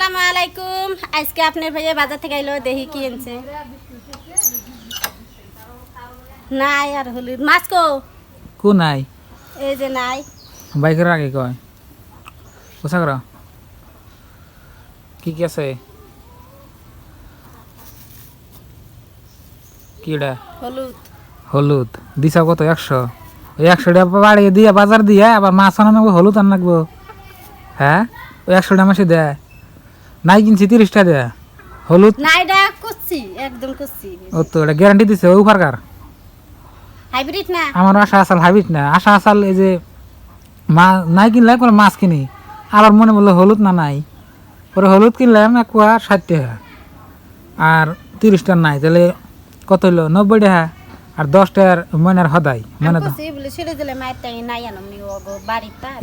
আসসালামু আলাইকুম। আজকে আপনার ভাইয়া বাজার থেকে আইলো দেখি কি আনছে। নাই আর হলুদ। মাছ কো? কো নাই? এই যে নাই। বাইকের আগে কয়। কোথা কর? কি কি আছে? কিডা? হলুদ। হলুদ। দিছা কত? একশো। ওই একশো টাকা বাড়িয়ে দিয়ে বাজার দিয়ে আবার মাছ আনা নাকবো হলুদ আন নাকবো হ্যাঁ? ওই একশো টাকা মাসে দেয়। নাই কিনছি তিরিশটা দেয় হলুদ? নাইডা করছি একদম করছি। ও তো এটা গ্যারান্টি দিছে ওই ফারকার হাইব্রিড না? আমার আশা আসাল হাবিট না। আশা আসাল এই যে মা নাই কিনলে পরে মাছ কিনি। আবার মনে বলল হলুদ না নাই? পরে হলুদ কিনলাম এক কুয়া ষাট টাকা। আর তিরিশটা নাই তাহলে কত হইল? নব্বই টাকা। আর দশ টাকার মনের হদাই মানে নি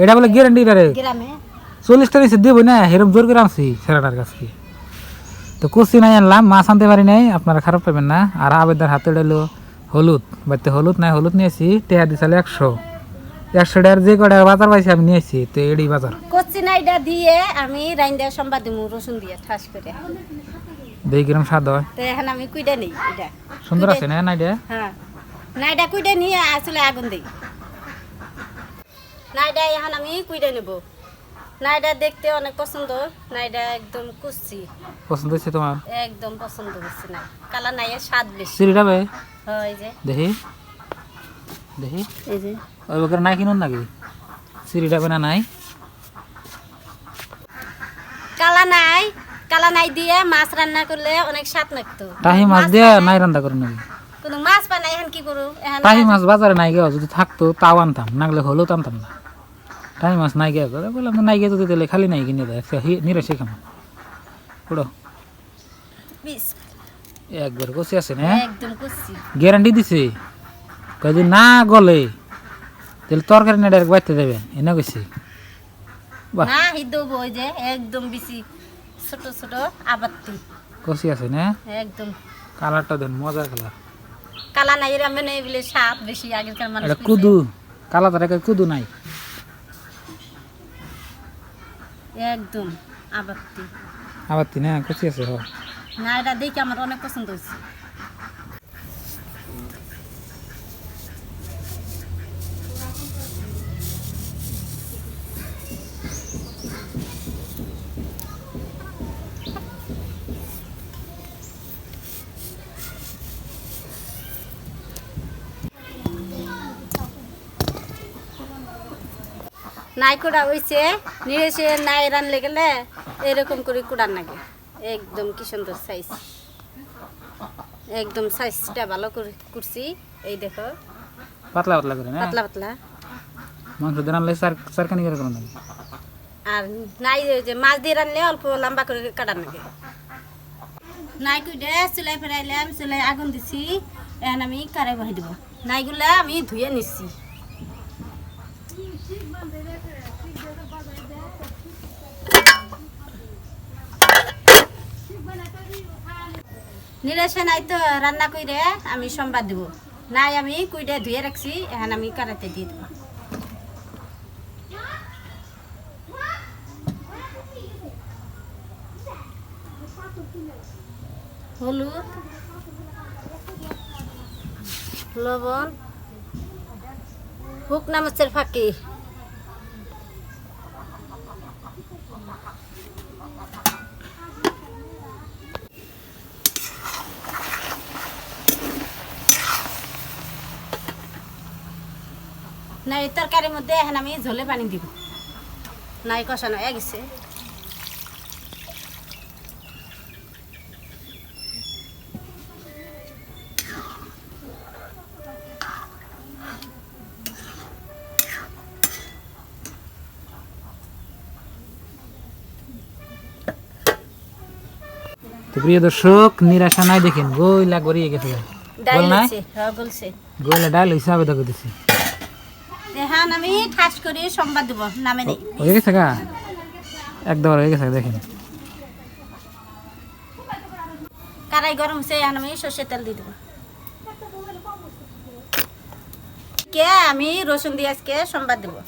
এটা বলে গ্যারান্টি রে। গ্রামে। চল্লিশটা নিচে দেবো না এরকম জোর করে আনছি ছেলেটার কাছে তো কুচি নাই আনলাম মাছ আনতে পারি নাই আপনারা খারাপ পাবেন না। আর আবেদার হাতে এলো হলুদ বাড়িতে হলুদ নাই হলুদ নিয়েছি টেয়া দিছালে একশো। একশো টাকার যে কটা বাজার পাইছি আমি নিয়েছি তো এডি বাজার। করছি নাইডা দিয়ে আমি রাইন্দা সম্বাদ দিমু রসুন দিয়ে ঠাস করে। কিরম স্বাদ হয়। তো এখন আমি কুইডা নেই এটা সুন্দর আছে না নাইডা? হ্যাঁ। নাইডা কুইডা নিয়ে আসলে আগুন দিই। নাইডা এখন আমি কুইডা নেব। নাইডা দেখতে অনেক পছন্দ নাইডা একদম কুচি পছন্দ হয়েছে তোমার? একদম পছন্দ হচ্ছে না। কালা নাইয়ের স্বাদ বেশি। বে? হয় যে। দেখি। দেখি। এই যে। ওই বকর নাই কিনুন নাকি? বেনা নাই? কালা নাই কালা নাই দিয়ে মাছ রান্না করলে অনেক স্বাদ লাগতো। টাহি মাছ দিয়ে নাই রান্না করে নাকি? কোনো মাছ না এখন কি করু? টাহি মাছ বাজারে নাই গেও যদি থাকতো তাও আনতাম না গেলে হলেও আনতাম না। টাহি মাছ নাই গিয়ে করে বললাম তো নাই গিয়ে যদি দিলে খালি নাই কিনে দেয় নিরাশে খাম। পুরো বিষ, একবার কষি আছে না? গ্যারান্টি দিছে। যদি না গলে তাহলে তরকারি না ডাইরেক্ট বাইতে দেবেন এনে না হিদ ওই যে একদম বেশি ছোট ছোট আবাত্তি কষি আছে না? একদম। কালারটা দেন মজার কালার কালা নাই এর মানে বেশি মানুষ কইছে। কুদু কালা তার কুদু নাই। একদম আবাত্তি আবার না খুশি কষি আছে? না এটা দেখে আমার অনেক পছন্দ হয়েছে। নাই কুড়া হয়েছে নিয়ে এসে নাই রানলে গেলে এরকম করে কুড়ার নাগে একদম কি সুন্দর সাইজ একদম সাইজটা ভালো করে করছি এই দেখো। পাতলা পাতলা করে না? পাতলা পাতলা। মাংস দিয়ে রানলে চার চারখানি করে কোনো আর নাই যে মাছ দিয়ে রানলে অল্প লম্বা করে কাটার নাগে নাই কুইডে চুলাই ফেরাইলাম চুলাই আগুন দিছি এখন আমি কারে বহাই দিব? নাইগুলা আমি ধুয়ে নিচ্ছি নিরাশে নাই তো, রান্না কইরে আমি সোমবার দিব। নাই আমি কুইডে ধুয়ে রাখছি, এখন আমি কারাতে দিয়ে দেবো। হলুদ, লবণ শুকনা মাছের ফাঁকি। না এই তরকারির মধ্যে এখন আমি ঝোলে পানি দিব। নাই কষানো এগিয়েছে গেছে। প্রিয় দর্শক নিরাশা নাই দেখেন গইলা গড়িয়ে গেছে ডাল নাই? গইলা ডাল হিসাবে দেখো দিছি এখন আমি ঠাস করে সোমবার দেবো নামে নেই। হয়ে গেছে গা? একদম হয়ে গেছে দেখেন। কারাই গরম হচ্ছে এখন আমি সর্ষের তেল দিয়ে দেবো। কে আমি রসুন দিয়ে আজকে সোমবার দেবো।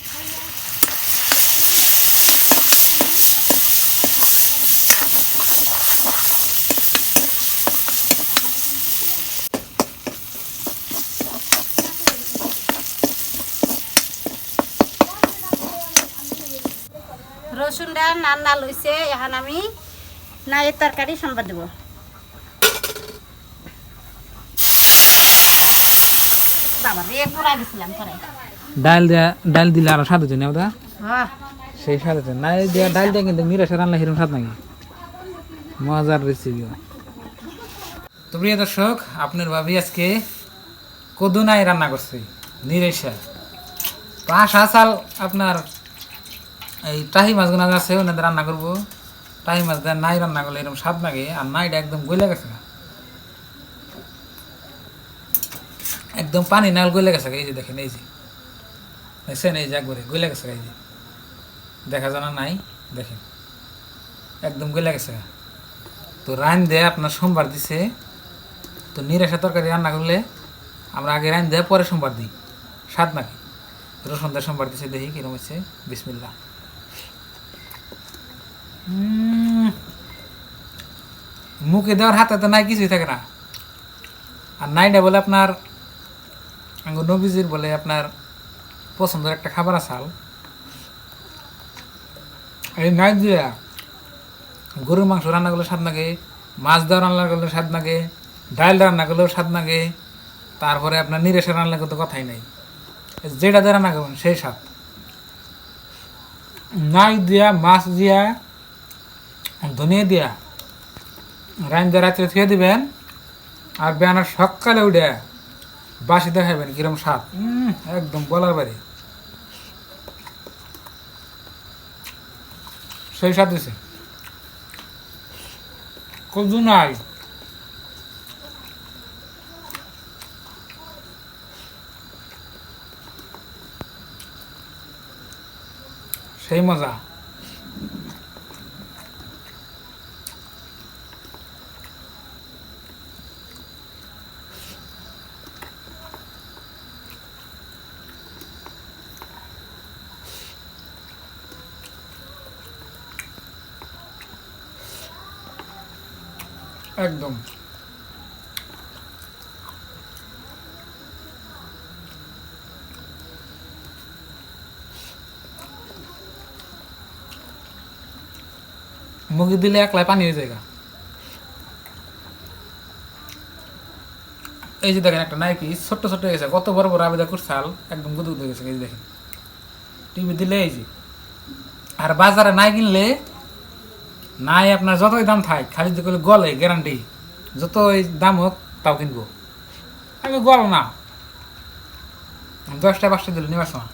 রসুনটা নান্না লইছে এখন আমি নাইয়ের তরকারি সম্বাদ দেবো। ডাল দেয়া ডাল দিলে আরও স্বাদ হচ্ছে না ওটা? হ্যাঁ। সেই স্বাদ হচ্ছে নাই দেয়া ডাল দিয়ে কিন্তু নিরাশে রান্না হিরম স্বাদ নাকি মজার রেসিপি তো প্রিয় দর্শক আপনার ভাবি আজকে কদু নাই রান্না করছে নিরেশা তো আশা চাল আপনার এই টাহি মাছগুলো আছে ওনাদের রান্না করব। টাহি মাছ দেয় নাই রান্না করলে এরকম স্বাদ লাগে, আর নাইটা একদম গলে গেছে না একদম পানি নাল গলে গেছে এই যে দেখেন, এই যে। দেখছেন, এই যে একবারে গলে গেছে এই যে। দেখা জানা নাই, দেখেন। একদম গলে গেছে তো রান দেয় আপনার সোমবার দিছে, তো নিরাশা তরকারি রান্না করলে আমরা আগে রান দেয় পরে সোমবার দিই। স্বাদ নাকি? রসুন দেয় সোমবার দিছে, দেখি কিরম হচ্ছে বিসমিল্লা মুখে দেওয়ার হাতে তো নাই, কিছুই থাকে না। আর নাইটা বলে আপনার নবীজির বলে আপনার পছন্দের একটা খাবার আসাল এই নাই দিয়া গরুর মাংস রান্না করলে স্বাদ লাগে, মাছ দেওয়া রান্না করলে স্বাদ লাগে, ডাল রান্না করলেও স্বাদ লাগে, তারপরে আপনার নিরেশে রান্না করতে কথাই নাই। যেটা দিয়ে রান্না করবেন সেই স্বাদ। নাই দিয়া, মাছ দিয়া ধনিয়া দিয়া। দিয়ে রাত্রে থুয়ে দিবেন আর বেয়ানার সকালে উঠে বাসি দেখাবেন কিরম উম, একদম বলার বাড়ি। সেই স্বাদ দিছে কদু নাই। সেই মজা। একদম। মুখে দিলে একলাই পানি হয়ে যায় গা। এই যে দেখেন একটা নাইকি, ছোট্ট ছোট্ট হয়ে গেছে। কত বড় বড় আবেদা করছাল একদম গুদু গুদু হয়ে গেছে। এই যে দেখেন। টিভি দিলে এই যে। আর বাজারে নাই কিনলে নাই আপনার যতই দাম থাক, খালি করলে গলে গ্যারান্টি যতই দাম হোক, তাও কিনবো। আমি গল না। দশটা পাঁচটা দিলে নিবার সময়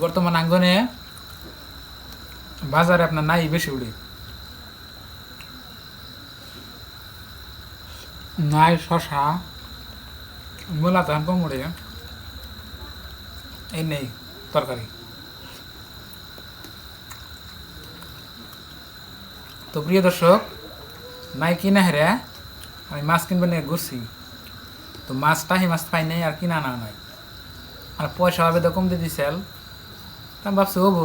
বর্তমান আঙ্গনে বাজারে আপনার নাই বেশি উড়ে। নাই শশা মূলা কম উড়ে এই নেই, তরকারি। তো প্রিয় দর্শক নাই কিনা হেরে, আমি মাছ কিনবে নিয়ে ঘুরছি। তো মাছটাহি মাছ পাই নাই, আর কিনা না নাই। আর পয়সা হবে তো কম দিয়ে দিছিল তা আমি ভাবছি হব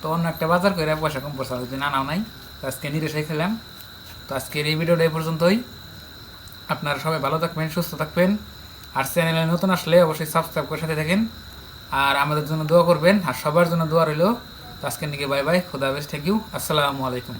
তো অন্য একটা বাজার করে পয়সা কম পয়সা যদি না নাও নাই, তো আজকে নিরেশাই খেলাম। তো আজকের এই ভিডিওটা এই পর্যন্তই। আপনারা সবাই ভালো থাকবেন, সুস্থ থাকবেন। আর চ্যানেলে নতুন আসলে অবশ্যই সাবস্ক্রাইব করে সাথে থাকেন। আর আমাদের জন্য দোয়া করবেন, আর সবার জন্য দোয়া রইল। আজকের দিকে বাই বাই খুদা হাফেজ থ্যাংক ইউ আসসালামু আলাইকুম।